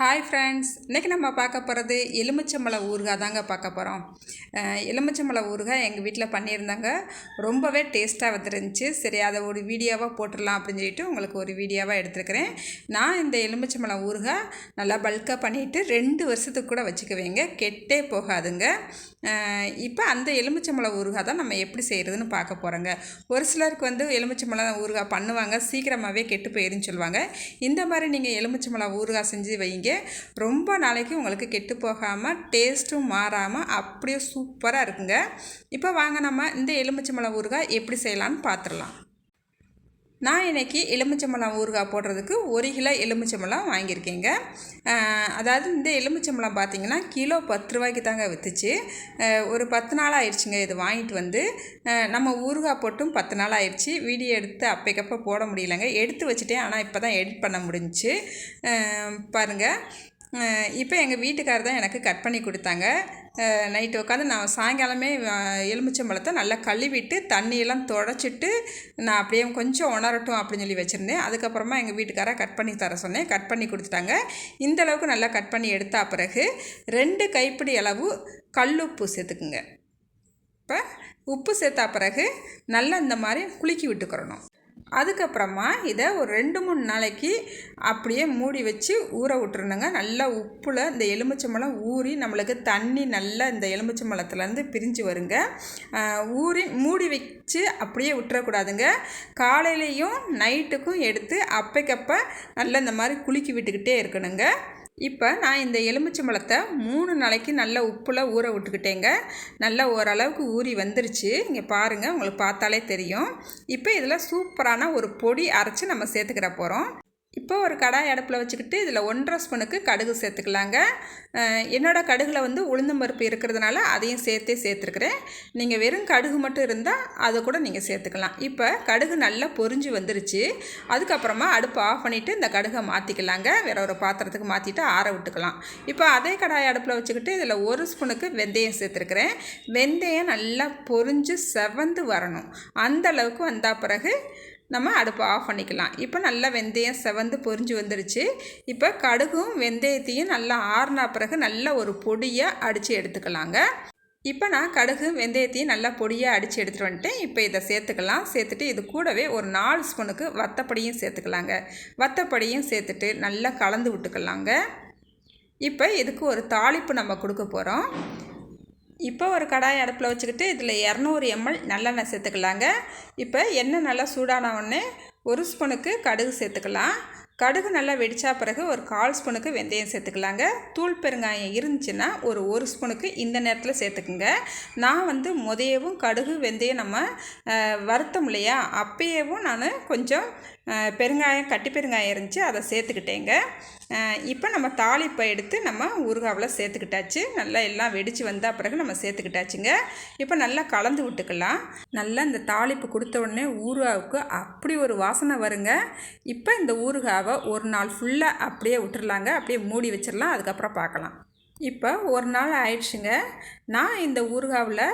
Hi friends இன்றைக்கி நம்ம பார்க்க போகிறது எலுமிச்சம்பழ ஊறுகாய் தாங்க பார்க்க போகிறோம் எலுமிச்சம்பழ ஊறுகாய் எங்கள் வீட்டில் பண்ணியிருந்தாங்க. ரொம்பவே டேஸ்ட்டாக வந்துருந்துச்சு. சரி அதை ஒரு வீடியோவாக போட்டுடலாம் அப்படின்னு சொல்லிட்டு உங்களுக்கு ஒரு வீடியோவாக எடுத்துருக்கிறேன். நான் இந்த எலுமிச்சம்பழ ஊறுகாய் நல்லா பல்காக பண்ணிவிட்டு ரெண்டு வருஷத்துக்கு கூட வச்சுக்குவேங்க. கெட்டே போகாதுங்க. இப்போ அந்த எலுமிச்சம்பழ ஊறுகாய் தான் நம்ம எப்படி செய்கிறதுன்னு பார்க்க போகிறோங்க ஒரு சிலருக்கு வந்து எலுமிச்சம்பழம் ஊறுகாய் பண்ணுவாங்க. சீக்கிரமாகவே கெட்டு போயிருன்னு சொல்லுவாங்க. இந்த மாதிரி நீங்கள் எலுமிச்சம்பழம் ஊறுகாய் செஞ்சு வைங்க. ரொம்ப நாளைக்கு உங்களுக்கு கெட்டு போகாமல் டேஸ்ட்டும் மாறாமல் அப்படியே சூப்பராக இருக்குங்க. இப்போ வாங்க நம்ம இந்த எலுமிச்சம்பழம் ஊறுகாய் எப்படி செய்யலான்னு பார்த்துடலாம் நான் இன்றைக்கி எலுமிச்சம்பழம் ஊறுகாய் போடுறதுக்கு ஒரு கிலோ எலுமிச்சம்பழம் வாங்கியிருக்கேங்க. அதாவது இந்த எலுமிச்சம்பழம் பார்த்திங்கன்னா கிலோ பத்து ரூபாய்க்கு தாங்க விற்றுச்சு ஒரு பத்து நாள் ஆயிடுச்சுங்க இது வாங்கிட்டு வந்து. நம்ம ஊறுகாய் போட்டும் பத்து நாள் ஆயிடுச்சு. வீடியோ எடுத்து அப்பைக்கப்போ போட முடியலைங்க. எடுத்து வச்சுட்டேன் ஆனால் இப்போ தான் எடிட் பண்ண முடிஞ்சிச்சு. பாருங்கள் இப்போ எங்கள் வீட்டுக்காரர் தான் எனக்கு கட் பண்ணி கொடுத்தாங்க. நைட்டு உட்காந்து நான் சாயங்காலமே எலுமிச்சம்பழத்தை நல்லா கழுவிட்டு தண்ணியெல்லாம் தொடச்சிட்டு நான் அப்படியே கொஞ்சம் உணரட்டும் அப்படின்னு சொல்லி வச்சுருந்தேன். அதுக்கப்புறமா எங்கள் வீட்டுக்காரரை கட் பண்ணி தர சொன்னேன். கட் பண்ணி கொடுத்துட்டாங்க. இந்தளவுக்கு நல்லா கட் பண்ணி எடுத்த பிறகு ரெண்டு கைப்பிடி அளவு கல்லுப்பு சேர்த்துக்குங்க. இப்போ உப்பு சேர்த்தா பிறகு நல்லா இந்த மாதிரி குலுக்கி விட்டுக்கிறணும். அதுக்கப்புறமா இதை ஒரு ரெண்டு மூணு நாளைக்கு அப்படியே மூடி வச்சு ஊற விட்டுருணுங்க நல்லா உப்பில் இந்த எலுமிச்சம்பழம் ஊறி நம்மளுக்கு தண்ணி நல்லா இந்த எலுமிச்சம்பழத்துலேருந்து பிரிஞ்சு வருங்க. ஊறி மூடி வச்சு அப்படியே விட்டுறக்கூடாதுங்க. காலையிலையும் நைட்டுக்கும் எடுத்து அப்பைக்கப்போ நல்லா இந்த மாதிரி குலுக்கி விட்டுக்கிட்டே இருக்கணுங்க. இப்போ நான் இந்த எலுமிச்சம்பழத்தை மூணு நாளைக்கு நல்லா உப்பில் ஊற விட்டுக்கிட்டேங்க. நல்லா ஓரளவுக்கு ஊறி வந்துருச்சு. இங்கே பாருங்கள் உங்களுக்கு பார்த்தாலே தெரியும். இப்போ இதில் சூப்பரான ஒரு பொடி அரைச்சி நம்ம சேர்த்துக்கிற போகிறோம். இப்போ ஒரு கடாய் அடுப்பில் வச்சுக்கிட்டு இதில் ஒன்றரை ஸ்பூனுக்கு கடுகு சேர்த்துக்கலாங்க. என்னோடய கடுகில் வந்து உளுந்தம்பருப்பு இருக்கிறதுனால அதையும் சேர்த்தே சேர்த்துருக்குறேன். நீங்கள் வெறும் கடுகு மட்டும் இருந்தால் அதை கூட நீங்கள் சேர்த்துக்கலாம். இப்போ கடுகு நல்லா பொறிஞ்சு வந்துருச்சு. அதுக்கப்புறமா அடுப்பு ஆஃப் பண்ணிவிட்டு இந்த கடுகை மாற்றிக்கலாங்க வேற ஒரு பாத்திரத்துக்கு மாற்றிட்டு ஆற விட்டுக்கலாம். இப்போ அதே கடாய் அடுப்பில் வச்சுக்கிட்டு இதில் ஒரு ஸ்பூனுக்கு வெந்தயம் சேர்த்துருக்குறேன். வெந்தயம் நல்லா பொறிஞ்சு செவந்து வரணும். அந்த அளவுக்கு வந்தால் பிறகு நம்ம அடுப்பை ஆஃப் பண்ணிக்கலாம். இப்போ நல்லா வெந்தயம் செவந்து பொரிஞ்சு வந்துருச்சு. இப்போ கடுகும் வெந்தயத்தையும் நல்லா ஆறுனா பிறகு நல்ல ஒரு பொடியாக அடித்து எடுத்துக்கலாங்க. இப்போ நான் கடுகு வெந்தயத்தையும் நல்லா பொடியாக அடித்து எடுத்துகிட்டு வந்துட்டேன். இப்போ இதை சேர்த்துக்கலாம். சேர்த்துட்டு இது கூடவே ஒரு நாலு ஸ்பூனுக்கு வத்தப்படியும் சேர்த்துக்கலாங்க. வத்தப்படியும் சேர்த்துட்டு நல்லா கலந்து விட்டுக்கலாங்க. இப்போ இதுக்கு ஒரு தாளிப்பு நம்ம கொடுக்க போகிறோம் இப்போ ஒரு கடாய் அடுப்பில் வச்சுக்கிட்டு இதில் இரநூறு எம்எல் நல்லெண்ணெய் சேர்த்துக்கலாங்க. இப்போ எண்ணெய் நல்லா சூடான உடனே ஒரு ஸ்பூனுக்கு கடுகு சேர்த்துக்கலாம். கடுகு நல்லா வெடித்தா பிறகு ஒரு கால் ஸ்பூனுக்கு வெந்தயம் சேர்த்துக்கலாங்க. தூள் பெருங்காயம் இருந்துச்சுன்னா ஒரு ஒரு ஸ்பூனுக்கு இந்த நேரத்தில் சேர்த்துக்குங்க. நான் வந்து முதையவும் கடுகு வெந்தயம் நம்ம வருத்தம் இல்லையா? அப்பயேவும் நான் கொஞ்சம் பெருங்காயம் கட்டி பெருங்காயம் இருந்துச்சு அதை சேர்த்துக்கிட்டேங்க. இப்போ நம்ம தாளிப்பை எடுத்து நம்ம ஊறுகாவில் சேர்த்துக்கிட்டாச்சு. நல்லா எல்லாம் வெடித்து வந்தால் பிறகு நம்ம சேர்த்துக்கிட்டாச்சுங்க. இப்போ நல்லா கலந்து விட்டுக்கலாம். நல்லா இந்த தாளிப்பு கொடுத்த உடனே ஊறுகாவுக்கு அப்படி ஒரு வாசனை வருங்க. இப்போ இந்த ஊறுகாவை ஒரு நாள் ஃபுல்லாக அப்படியே விட்டுறலாங்க. அப்படியே மூடி வச்சிடலாம் அதுக்கப்புறம் பார்க்கலாம். இப்போ ஒரு நாள் ஆயிடுச்சுங்க. நான் இந்த ஊறுகாவில்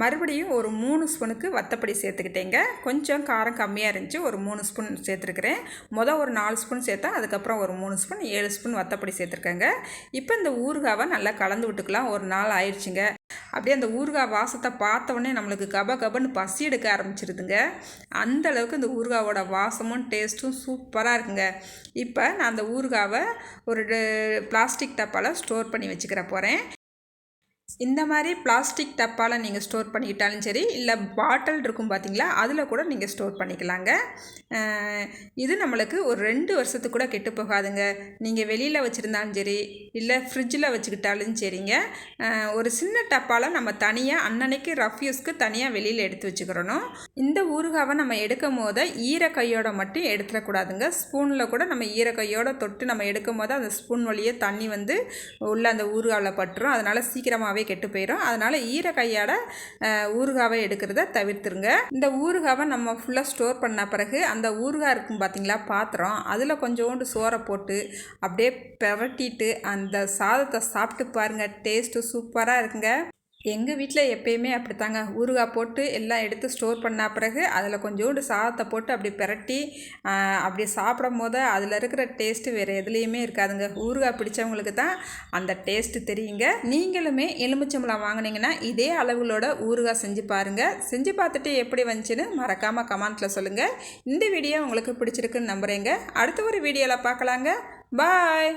மறுபடியும் ஒரு மூணு ஸ்பூனுக்கு வத்தப்படி சேர்த்துக்கிட்டேங்க. கொஞ்சம் காரம் கம்மியாக இருந்துச்சு ஒரு மூணு ஸ்பூன் சேர்த்துருக்குறேன். மொதல் ஒரு நாலு ஸ்பூன் சேர்த்தா அதுக்கப்புறம் ஒரு மூணு ஸ்பூன் ஏழு ஸ்பூன் வத்தப்படி சேர்த்துருக்கேங்க. இப்போ இந்த ஊறுகாவை நல்லா கலந்து விட்டுக்கலாம் ஒரு நாள் ஆயிடுச்சுங்க. அப்படியே அந்த ஊறுகாய் வாசத்தை பார்த்தோன்னே நம்மளுக்கு கப கபன்னு பசி எடுக்க ஆரம்பிச்சிருதுங்க. அந்த அளவுக்கு இந்த ஊறுகாவோட வாசமும் டேஸ்ட்டும் சூப்பராக இருக்குங்க. இப்போ நான் அந்த ஊறுகாவை ஒரு பிளாஸ்டிக் டப்பாவில் ஸ்டோர் பண்ணி வச்சுக்கிற போகிறேன் இந்த மாதிரி பிளாஸ்டிக் டப்பாவில் நீங்கள் ஸ்டோர் பண்ணிக்கிட்டாலும் சரி இல்லை பாட்டில் இருக்கும் பார்த்தீங்களா அதில் கூட நீங்கள் ஸ்டோர் பண்ணிக்கலாங்க. இது நம்மளுக்கு ஒரு ரெண்டு வருஷத்துக்கு கூட கெட்டு போகாதுங்க. நீங்கள் வெளியில் வச்சுருந்தாலும் சரி இல்லை ஃப்ரிட்ஜில் வச்சுக்கிட்டாலும் சரிங்க. ஒரு சின்ன டப்பாவில் நம்ம தனியாக அன்னன்னைக்கு ரஃப் யூஸ்க்கு தனியாக வெளியில் எடுத்து வச்சுக்கிறணும். இந்த ஊறுகாவை நம்ம எடுக்கும் போது ஈர கையோட மட்டும் எடுத்துடக்கூடாதுங்க. ஸ்பூனில் கூட நம்ம ஈர கையோட தொட்டு நம்ம எடுக்கும் போது அந்த ஸ்பூன் வழியே தண்ணி வந்து உள்ளே அந்த ஊறுகாவில் பட்டுரும். அதனால் சீக்கிரமாகவே கெட்டு போயிடும் அதனால் ஈர கையால் ஊறுகாவை எடுக்கிறத தவிர்த்துருங்க. இந்த ஊறுகாவை நம்ம ஃபுல்லாக ஸ்டோர் பண்ண பிறகு அந்த ஊறுகாய் இருக்கும் பார்த்தீங்களா பாத்திரம் அதில் கொஞ்சோண்டு சோறை போட்டு அப்படியே பெவட்டிட்டு அந்த சாதத்தை சாப்பிட்டு பாருங்கள் டேஸ்ட்டு சூப்பராக இருக்குங்க. எங்கள் வீட்டில் எப்பயுமே அப்படித்தாங்க. ஊறுகாய் போட்டு எல்லாம் எடுத்து ஸ்டோர் பண்ண பிறகு அதில் கொஞ்சோண்டு சாதத்தை போட்டு அப்படி பிரட்டி அப்படி சாப்பிடும் போது அதில் இருக்கிற டேஸ்ட்டு வேறு எதுலேயுமே இருக்காதுங்க. ஊறுகாய் பிடிச்சவங்களுக்கு தான் அந்த டேஸ்ட்டு தெரியுங்க. நீங்களுமே எலுமிச்சம்பழம் வாங்குனீங்கன்னா இதே அளவுகளோட ஊறுகாய் செஞ்சு பாருங்கள் செஞ்சு பார்த்துட்டு எப்படி வந்துச்சுன்னு மறக்காமல் கமெண்ட்டில் சொல்லுங்கள் இந்த வீடியோ உங்களுக்கு பிடிச்சிருக்குன்னு நம்புகிறேங்க அடுத்த ஒரு வீடியோவில் பார்க்கலாங்க. பாய்